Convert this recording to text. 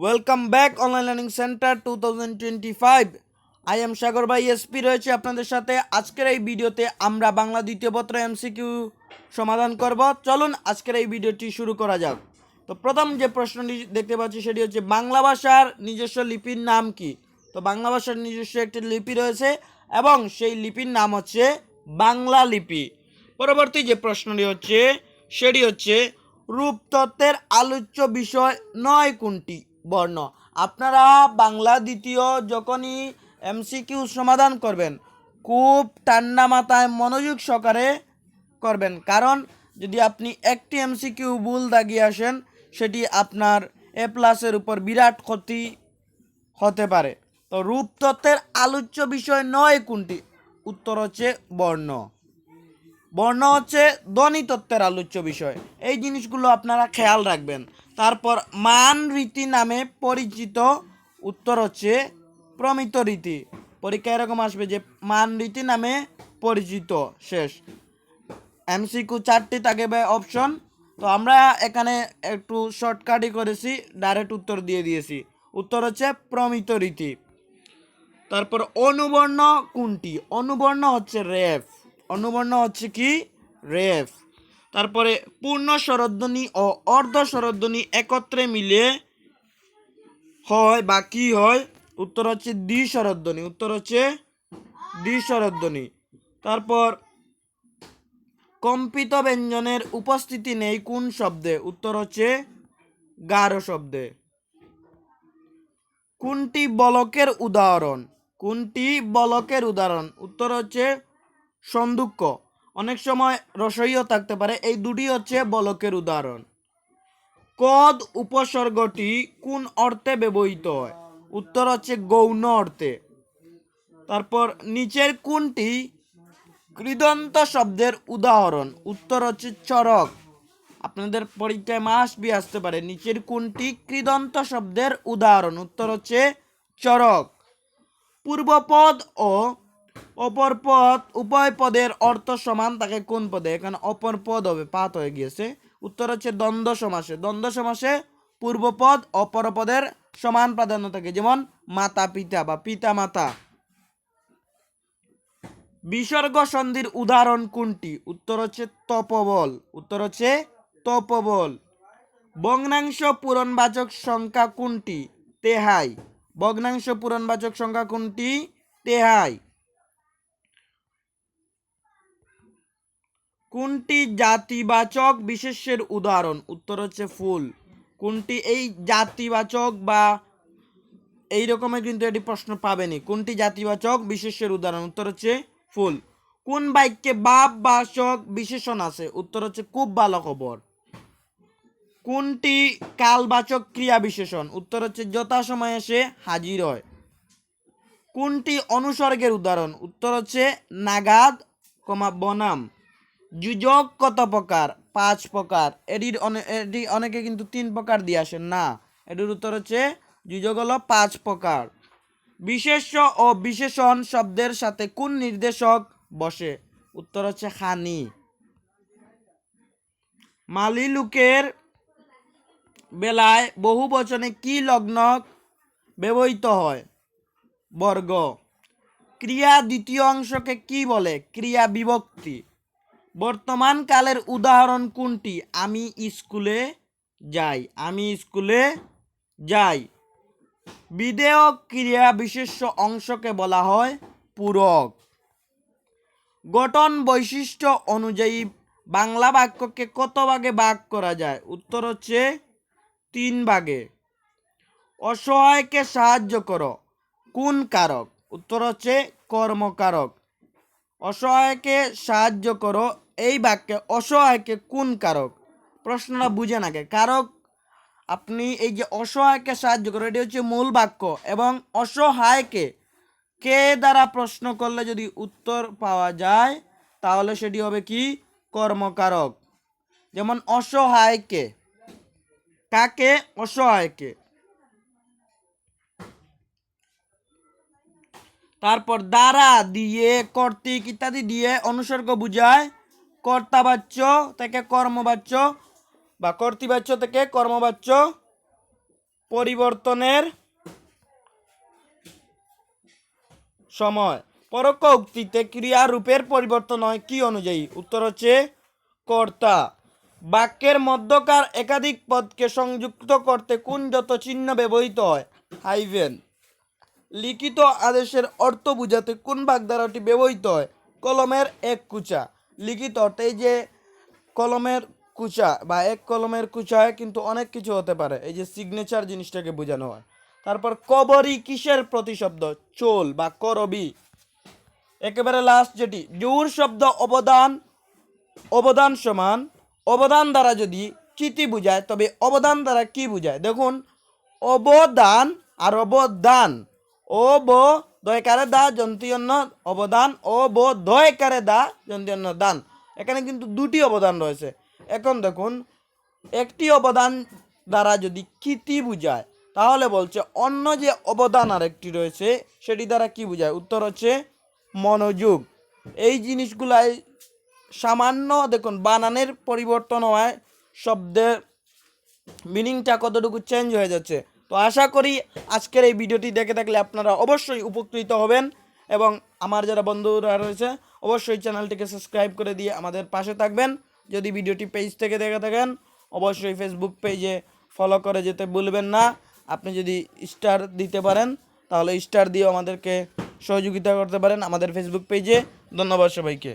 Welcome back online learning centre two thousand twenty five I am Sagar ভাই SP রয়েছে আপনাদের সাথে। আজকের এই ভিডিওতে আমরা বাংলা দ্বিতীয় পত্র এমসিকিউ সমাধান করব। চলুন আজকের এই ভিডিওটি শুরু করা যাক। তো প্রথম যে প্রশ্নটি দেখতে পাচ্ছি সেটি হচ্ছে, বাংলা ভাষার নিজস্ব লিপির নাম কি? তো বাংলা ভাষার নিজস্ব একটি লিপি রয়েছে এবং সেই লিপির নাম হচ্ছে বাংলা লিপি। পরবর্তী যে প্রশ্নটি হচ্ছে, সেটি হচ্ছে, রূপতত্ত্বের আলোচ্য বিষয় নয় কোনটি? বর্ণ। আপনারা বাংলা দ্বিতীয় যখনই এমসিকিউ সমাধান করবেন, খুব ঠান্ডা মাথায় মনোযোগ সহকারে করবেন। কারণ যদি আপনি একটি এমসিকিউ ভুল দাগিয়ে আসেন, সেটি আপনার এ প্লাসের উপর বিরাট ক্ষতি হতে পারে। তো রূপতত্ত্বের আলোচ্য বিষয় নয় কোনটি? উত্তর হচ্ছে বর্ণ। বর্ণ হচ্ছে ধ্বনিতত্ত্বের আলোচ্য বিষয়। এই জিনিসগুলো আপনারা খেয়াল রাখবেন। তারপর মান রীতি নামে পরিচিত উত্তর হচ্ছে প্রমিত রীতি। পরীক্ষা এরকম আসবে যে মান রীতি নামে পরিচিত, শেষ। এমসিকিউ চারটি থাকবে অপশন তো আমরা এখানে একটু শর্টকাটই করেছি ডাইরেক্ট উত্তর দিয়ে দিয়েছি। উত্তর হচ্ছে প্রমিত রীতি। তারপর অনুবর্ণ কোনটি? অনুবর্ণ হচ্ছে রেফ অনুবর্ণ হচ্ছে কি? রেফ তারপরে পূর্ণ স্বরধ্বনি ও অর্ধ স্বরধ্বনি একত্রে মিলে হয় বা কি হয়? উত্তর হচ্ছে দ্বি স্বরধ্বনি উত্তর হচ্ছে দ্বি স্বরধ্বনি তারপর কম্পিত ব্যঞ্জনের উপস্থিতি নেই কোন শব্দে? উত্তর হচ্ছে গাঢ় শব্দে। কোনটি বলকের উদাহরণ? কোনটি বলকের উদাহরণ? উত্তর হচ্ছে সন্দুক্য অনেক সময় রসইও থাকতে পারে। এই দুটি হচ্ছে বলকের উদাহরণ। কদ উপসর্গটি কোন অর্থে ব্যবহৃত হয়? উত্তর হচ্ছে গৌণ অর্থে। তারপর নিচের কোনটি? কৃদন্ত শব্দের উদাহরণ। উত্তর হচ্ছে চরক। আপনাদের পরীক্ষায় মাস বি আসতে পারে। নিচের কোনটি? কৃদন্ত শব্দের উদাহরণ। উত্তর হচ্ছে চরক। পূর্বপদ ও অপর পদ, উভয় পদের অর্থ সমান, তাকে কোন পদে? এখানে অপর পদ হবে, পাত হয়ে গিয়েছে। উত্তর হচ্ছে দ্বন্দ্ব সমাসে। দ্বন্দ্ব সমাসে পূর্বপদ অপর পদের সমান প্রাধান্য থাকে। যেমন মাতা, পিতা বা পিতা মাতা। বিসর্গ সন্ধির উদাহরণ কোনটি? উত্তর হচ্ছে তপবল। উত্তর হচ্ছে তপবল। ভগ্নাংশ পূরণবাচক সংখ্যা কোনটি? তেহাই। ভগ্নাংশ পূরণবাচক সংখ্যা কোনটি? তেহাই। কোনটি জাতিবাচক বিশেষ্যের উদাহরণ? উত্তর হচ্ছে ফুল। কোনটি এই জাতিবাচক বা এই রকমের কিন্তু এটি প্রশ্ন পাবেনি। কোনটি জাতিবাচক বিশেষ্যের উদাহরণ? উত্তর হচ্ছে ফুল। কোন বাক্যে বাপ বাচক বিশেষণ আছে? উত্তর হচ্ছে খুব ভালো খবর। কোনটি কালবাচক ক্রিয়া বিশেষণ? উত্তর হচ্ছে যথাসময়ে সে হাজির হয়। কোনটি অনুসর্গের উদাহরণ? উত্তর হচ্ছে নাগাদ, কমা বনাম। যুজক কত প্রকার? পাঁচ প্রকার। এটির এটি অনেকে কিন্তু তিন প্রকার দিয়ে আসেন। না, এটির উত্তর হচ্ছে যুজক হলো পাঁচ প্রকার। বিশেষ্য ও বিশেষণ শব্দের সাথে কোন নির্দেশক বসে? উত্তর হচ্ছে খানি মালি লোকের বেলায় বহু বচনে কি লগ্ন ব্যবহৃত হয়? বর্গ। ক্রিয়া দ্বিতীয় অংশকে কি বলে? ক্রিয়া বিভক্তি। বর্তমান কালের উদাহরণ কোনটি? আমি স্কুলে যাই, আমি স্কুলে যাই। বিধেয় ক্রিয়া বিশেষ্য অংশকে বলা হয় পূরক। গঠন বৈশিষ্ট্য অনুযায়ী বাংলা বাক্যকে কত ভাগে ভাগ করা যায়? উত্তর হচ্ছে তিন ভাগে। অসহায়কে সাহায্য করো। কোন কারক? উত্তর হচ্ছে কর্মকারক। অসহায়কে সাহায্য করো এই বাক্যে অসহায়কে কোন কারক? প্রশ্নটা বুঝে নাকে কারক, আপনি এই যে অসহায়কে সাহায্য করো, এটি হচ্ছে মূল বাক্য এবং অসহায়কে কে দ্বারা প্রশ্ন করলে যদি উত্তর পাওয়া যায়, তাহলে সেটি হবে কি? কর্মকারক। যেমন অসহায়কে, কাকে? অসহায়কে। তারপর দ্বারা দিয়ে, কর্তৃক ইত্যাদি দিয়ে অনুসর্গ বুঝায় কর্তাবাচ্য থেকে কর্মবাচ্য বা কর্তৃবাচ্য থেকে কর্মবাচ্য পরিবর্তনের সময়। পরোক্ষ উক্তিতে ক্রিয়ারূপের পরিবর্তন হয় কি অনুযায়ী? উত্তর হচ্ছে কর্তা। বাক্যের মধ্যকার একাধিক পদকে সংযুক্ত করতে কোন যত চিহ্ন ব্যবহৃত হয়? হাইভেন। লিখিত আদেশের অর্থ বুঝাতে কোন বাগধারাটি ব্যবহৃত হয়? কলমের এক কুচা। লিখিত অর্থে এই যে কলমের কুচা বা এক কলমের কুচায় কিন্তু অনেক কিছু হতে পারে। এই যে সিগনেচার জিনিসটাকে বোঝানো হয়। তারপর কবরী কিসের প্রতিশব্দ? চোল বা করবি। একেবারে লাস্ট যেটি, জোর শব্দ অবদান অবদান সমান, অবদান দ্বারা যদি চিতি বুঝায়, তবে অবদান দ্বারা কি বুঝায়? দেখুন, অবদান আর অবদান ও ব দয়কারে দা যন্ত্রীয় অবদান ও ব দয়কারে দা যন্ত্রীয় দান। এখানে কিন্তু দুটি অবদান রয়েছে। এখন দেখুন, একটি অবদান দ্বারা যদি কীতি বুঝায়, তাহলে বলছে অন্য যে অবদান আরেকটি রয়েছে, সেটি দ্বারা কি বোঝায়? উত্তর হচ্ছে মনোযোগ। এই জিনিসগুলাই সামান্য দেখুন, বানানের পরিবর্তন হওয়ায় শব্দের মিনিংটা কতটুকু চেঞ্জ হয়ে যাচ্ছে? তো আশা করি আজকের এই ভিডিওটি দেখে থাকলে আপনারা অবশ্যই উপকৃত হবেন এবং আমার যারা বন্ধুরা রয়েছে, অবশ্যই চ্যানেলটিকে সাবস্ক্রাইব করে দিয়ে আমাদের পাশে থাকবেন। যদি ভিডিওটি পেজ থেকে দেখে থাকেন, অবশ্যই ফেসবুক পেজে ফলো করে যেতে ভুলবেন না। আপনি যদি স্টার দিতে পারেন, তাহলে স্টার দিয়ে আমাদেরকে সহযোগিতা করতে পারেন আমাদের ফেসবুক পেজে ধন্যবাদ সবাইকে।